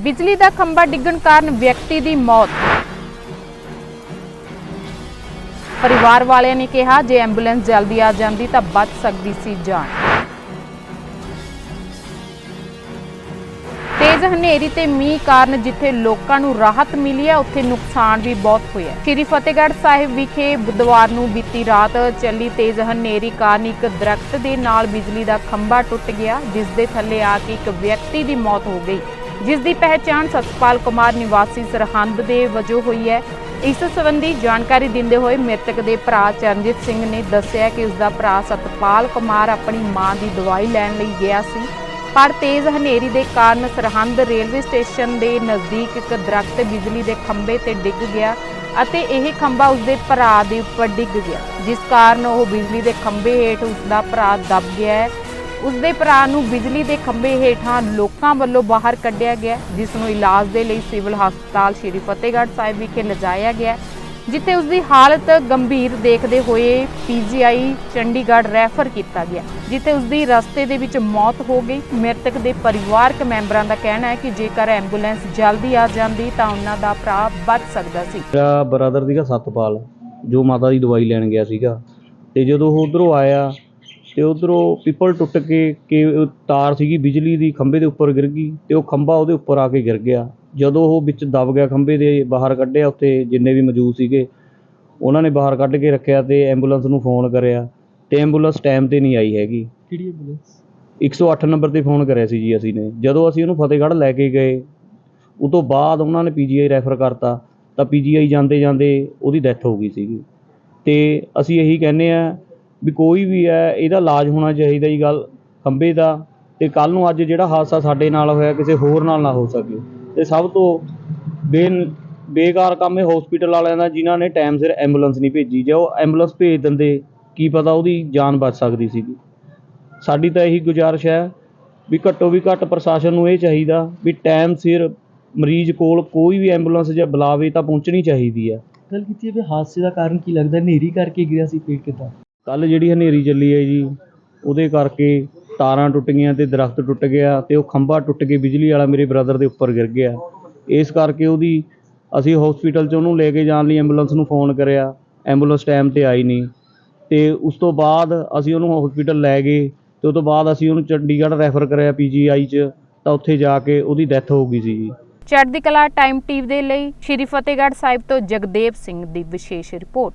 ਬਿਜਲੀ ਦਾ ਖੰਭਾ ਡਿੱਗਣ ਕਾਰਨ ਵਿਅਕਤੀ ਦੀ ਮੌਤ। ਪਰਿਵਾਰ ਵਾਲਿਆਂ ਨੇ ਕਿਹਾ, ਜੇ ਐਂਬੂਲੈਂਸ ਜਲਦੀ ਆ ਜਾਂਦੀ ਤਾਂ ਬਚ ਸਕਦੀ ਸੀ ਜਾਨ। ਤੇਜ਼ ਹਨੇਰੀ ਤੇ ਮੀਂਹ ਕਾਰਨ ਜਿੱਥੇ ਲੋਕਾਂ ਨੂੰ ਰਾਹਤ ਮਿਲੀ ਹੈ, ਉੱਥੇ ਨੁਕਸਾਨ ਵੀ ਬਹੁਤ ਹੋਇਆ ਸ਼੍ਰੀ ਫਤਿਹਗੜ੍ਹ ਸਾਹਿਬ ਵਿਖੇ ਬੁੱਧਵਾਰ ਨੂੰ ਬੀਤੀ ਰਾਤ ਚੱਲੀ ਤੇਜ਼ ਹਨੇਰੀ ਕਾਰਨ ਇੱਕ ਦਰਖਤ ਦੇ ਨਾਲ ਬਿਜਲੀ ਦਾ ਖੰਭਾ ਟੁੱਟ ਗਿਆ, ਜਿਸ ਦੇ ਥੱਲੇ ਆ ਕੇ ਇੱਕ ਵਿਅਕਤੀ ਦੀ ਮੌਤ ਹੋ ਗਈ। ਜਿਸ ਦੀ ਪਹਿਚਾਣ ਸਤਪਾਲ ਕੁਮਾਰ ਨਿਵਾਸੀ ਸਰਹੰਦ ਦੇ ਵਜੋਂ ਹੋਈ ਹੈ। ਇਸ ਸੰਬੰਧੀ ਜਾਣਕਾਰੀ ਦਿੰਦੇ ਹੋਏ ਮ੍ਰਿਤਕ ਦੇ ਭਰਾ ਚਰਨਜੀਤ ਸਿੰਘ ਨੇ ਦੱਸਿਆ ਕਿ ਉਸ ਦਾ ਭਰਾ ਸਤਪਾਲ ਕੁਮਾਰ ਆਪਣੀ ਮਾਂ ਦੀ ਦਵਾਈ ਲੈਣ ਲਈ ਗਿਆ ਸੀ। ਪਰ ਤੇਜ਼ ਹਨੇਰੀ ਦੇ ਕਾਰਨ ਸਰਹੰਦ ਰੇਲਵੇ ਸਟੇਸ਼ਨ ਦੇ ਨਜ਼ਦੀਕ ਇੱਕ ਦਰਖਤ ਬਿਜਲੀ ਦੇ ਖੰਭੇ ਤੇ ਡਿੱਗ ਗਿਆ ਅਤੇ ਇਹ ਖੰਭਾ ਉਸਦੇ ਭਰਾ ਦੇ ਉੱਪਰ ਡਿੱਗ ਗਿਆ, ਜਿਸ ਕਾਰਨ ਉਹ ਬਿਜਲੀ ਦੇ ਖੰਭੇ ਹੇਠ ਉਸਦਾ ਭਰਾ ਦਬ ਗਿਆ ਹੈ ਉਸਦੇ ਭਰਾ ਨੂੰ ਬਿਜਲੀ ਦੇ ਖੰਭੇ ਹੇਠਾਂ ਲੋਕਾਂ ਵੱਲੋਂ ਬਾਹਰ ਕੱਢਿਆ ਗਿਆ। ਜਿਸ ਨੂੰ ਇਲਾਜ ਦੇ ਲਈ ਸਿਵਲ ਹਸਪਤਾਲ ਸ਼੍ਰੀ ਫਤਿਹਗੜ੍ਹ ਸਾਹਿਬ ਵਿਖੇ ਲਿਜਾਇਆ ਗਿਆ, ਜਿੱਥੇ ਉਸਦੀ ਹਾਲਤ ਗੰਭੀਰ ਦੇਖਦੇ ਹੋਏ ਪੀਜੀਆਈ ਚੰਡੀਗੜ੍ਹ ਰੈਫਰ ਕੀਤਾ ਗਿਆ, ਜਿੱਥੇ ਉਸਦੀ ਰਸਤੇ ਦੇ ਵਿੱਚ ਮੌਤ ਹੋ ਗਈ। ਮ੍ਰਿਤਕ ਦੇ ਪਰਿਵਾਰਕ ਮੈਂਬਰਾਂ ਦਾ ਕਹਿਣਾ ਹੈ ਕਿ ਜੇਕਰ ਐਂਬੂਲੈਂਸ ਜਲਦੀ ਆ ਜਾਂਦੀ ਤਾਂ ਉਹਨਾਂ ਦਾ ਭਰਾ ਬਚ ਸਕਦਾ ਸੀ। ਮੇਰਾ ਬ੍ਰਦਰ ਸੀਗਾ ਸਤਪਾਲ, ਜੋ ਮਾਤਾ ਦੀ ਦਵਾਈ ਲੈਣ ਗਿਆ ਸੀਗਾ। ਤੇ ਜਦੋਂ ਉਹ ਉਧਰੋਂ ਆਇਆ ਤੇ ਉਧਰੋਂ ਪਿੱਪਲ ਟੁੱਟ ਕੇ ਕਿ ਤਾਰ ਸੀਗੀ ਬਿਜਲੀ ਦੀ ਖੰਭੇ ਦੇ ਉੱਪਰ ਗਿਰ ਗਈ ਤੇ ਉਹ ਖੰਭਾ ਉਹਦੇ ਉੱਪਰ ਆ ਕੇ ਗਿਰ ਗਿਆ। ਜਦੋਂ ਉਹ ਵਿੱਚ ਦਬ ਗਿਆ ਖੰਭੇ ਦੇ ਬਾਹਰ ਕੱਢਿਆ ਉੱਥੇ ਜਿੰਨੇ ਵੀ ਮੌਜੂਦ ਸੀਗੇ ਉਹਨਾਂ ਨੇ ਬਾਹਰ ਕੱਢ ਕੇ ਰੱਖਿਆ ਤੇ ਐਂਬੂਲੈਂਸ ਨੂੰ ਫੋਨ ਕਰਿਆ ਤੇ ਐਂਬੂਲੈਂਸ ਟਾਈਮ ਤੇ ਨਹੀਂ ਆਈ ਹੈਗੀ। ਕਿਹੜੀ ਐਂਬੂਲੈਂਸ? 108 ਨੰਬਰ ਤੇ ਫੋਨ ਕਰਿਆ ਸੀ ਜੀ ਅਸੀਂ ਨੇ। ਜਦੋਂ ਅਸੀਂ ਉਹਨੂੰ ਫਤਿਹਗੜ੍ਹ ਲੈ ਕੇ ਗਏ ਉਹ ਤੋਂ ਬਾਅਦ ਉਹਨਾਂ ਨੇ ਪੀਜੀਆਈ ਰੈਫਰ ਕਰਤਾ ਤਾਂ ਪੀਜੀਆਈ ਜਾਂਦੇ ਜਾਂਦੇ ਉਹਦੀ ਡੈਥ ਹੋ ਗਈ ਸੀਗੀ। ਤੇ ਅਸੀਂ ਇਹੀ ਕਹਿੰਦੇ ਆ ਵੀ ਕੋਈ ਵੀ ਹੈ, ਇਹਦਾ ਇਲਾਜ ਹੋਣਾ ਚਾਹੀਦਾ ਜੀ ਗੱਲ ਖੰਭੇ ਦਾ ਅਤੇ ਕੱਲ੍ਹ ਨੂੰ ਅੱਜ ਜਿਹੜਾ ਹਾਦਸਾ ਸਾਡੇ ਨਾਲ ਹੋਇਆ ਕਿਸੇ ਹੋਰ ਨਾਲ ਨਾ ਹੋ ਸਕੇ। ਅਤੇ ਸਭ ਤੋਂ ਬੇ ਬੇਕਾਰ ਕੰਮ ਇਹ ਹਸਪੀਟਲ ਵਾਲਿਆਂ ਦਾ ਜਿਨ੍ਹਾਂ ਨੇ ਟਾਈਮ ਸਿਰ ਐਂਬੂਲੈਂਸ ਨਹੀਂ ਭੇਜੀ। ਜੇ ਉਹ ਐਂਬੂਲੈਂਸ ਭੇਜ ਦਿੰਦੇ, ਕੀ ਪਤਾ ਉਹਦੀ ਜਾਨ ਬਚ ਸਕਦੀ ਸੀਗੀ। ਸਾਡੀ ਤਾਂ ਇਹੀ ਗੁਜ਼ਾਰਿਸ਼ ਹੈ ਵੀ ਘੱਟੋ ਵੀ ਘੱਟ ਪ੍ਰਸ਼ਾਸਨ ਨੂੰ ਇਹ ਚਾਹੀਦਾ ਵੀ ਟਾਈਮ ਸਿਰ ਮਰੀਜ਼ ਕੋਲ ਕੋਈ ਵੀ ਐਂਬੂਲੈਂਸ ਜਾਂ ਬੁਲਾਵੇ ਤਾਂ ਪਹੁੰਚਣੀ ਚਾਹੀਦੀ ਹੈ। ਗੱਲ ਕੀਤੀ ਹੈ ਵੀ ਹਾਦਸੇ ਦਾ ਕਾਰਨ ਕੀ ਲੱਗਦਾ? ਹਨੇਰੀ ਕਰਕੇ ਗਿਰਿਆ ਸੀ ਪੇੜ ਕਿੱਦਾਂ? ਕੱਲ ਜਿਹੜੀ ਹਨੇਰੀ ਚੱਲੀ ਹੈ ਜੀ, ਉਹਦੇ ਕਰਕੇ ਤਾਰਾਂ ਟੁੱਟ ਗਈਆਂ ਤੇ ਦਰਖਤ ਟੁੱਟ ਗਿਆ ਤੇ ਉਹ ਖੰਭਾ ਟੁੱਟ ਕੇ ਬਿਜਲੀ ਵਾਲਾ ਮੇਰੇ ਬ੍ਰਦਰ ਦੇ ਉੱਪਰ ਗਿਰ ਗਿਆ। ਇਸ ਕਰਕੇ ਉਹਦੀ ਅਸੀਂ ਹਸਪੀਟਲ 'ਚ ਉਹਨੂੰ ਲੈ ਕੇ ਜਾਣ ਲਈ ਐਂਬੂਲੈਂਸ ਨੂੰ ਫੋਨ ਕਰਿਆ ਐਂਬੂਲੈਂਸ ਟਾਈਮ ਤੇ ਆਈ ਨਹੀਂ। ਤੇ ਉਸ ਤੋਂ ਬਾਅਦ ਅਸੀਂ ਉਹਨੂੰ ਹਸਪੀਟਲ ਲੈ ਗਏ ਤੇ ਉਸ ਤੋਂ ਬਾਅਦ ਅਸੀਂ ਉਹਨੂੰ ਚੰਡੀਗੜ੍ਹ ਰੈਫਰ ਕਰਿਆ ਪੀਜੀਆਈ 'ਚ, ਤਾਂ ਉੱਥੇ ਜਾ ਕੇ ਉਹਦੀ ਡੈਥ ਹੋ ਗਈ ਸੀ ਜੀ ਚੜ੍ਹਦੀ ਕਲਾ ਟਾਈਮ ਟੀਵੀ ਦੇ ਲਈ ਸ਼੍ਰੀ ਫਤਿਹਗੜ੍ਹ ਸਾਹਿਬ ਤੋਂ ਜਗਦੇਵ ਸਿੰਘ ਦੀ ਵਿਸ਼ੇਸ਼ ਰਿਪੋਰਟ।